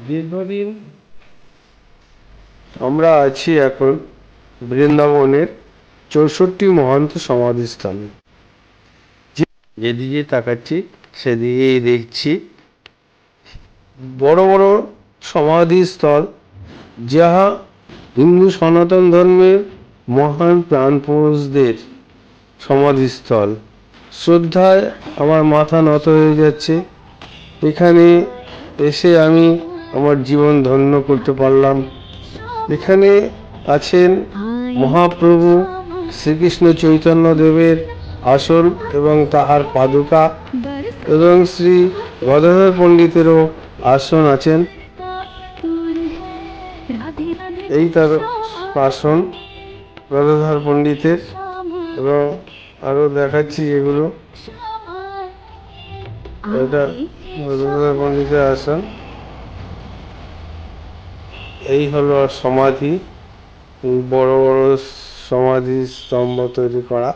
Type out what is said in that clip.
দীর্ঘদিন আমরা আছি এখন বৃন্দাবনের চৌষট্টি মহান্ত সমাধিস্থানে যেদিকে তাকাচ্ছি, সেদিকেই দেখছি বড় বড় সমাধিস্থল, যাহা হিন্দু সনাতন ধর্মের মহান প্রাণপুরুষদের সমাধিস্থল। শ্রদ্ধায় আমার মাথা নত হয়ে যাচ্ছে। এখানে এসে আমি আমার জীবন ধন্য করতে পারলাম। এখানে আছেন মহাপ্রভু শ্রীকৃষ্ণ চৈতন্য দেবের আসন এবং তাহার পাদুকা এবং শ্রী গদাধর পণ্ডিতেরও আসন আছেন। এই তার আসন গদাধর পণ্ডিতের এবং আরও দেখাচ্ছি এগুলো। এটা গদাধর পণ্ডিতের আসন। এই হলো সমাধি বড় বড় সমাধি স্তম্ভ তৈরি করা।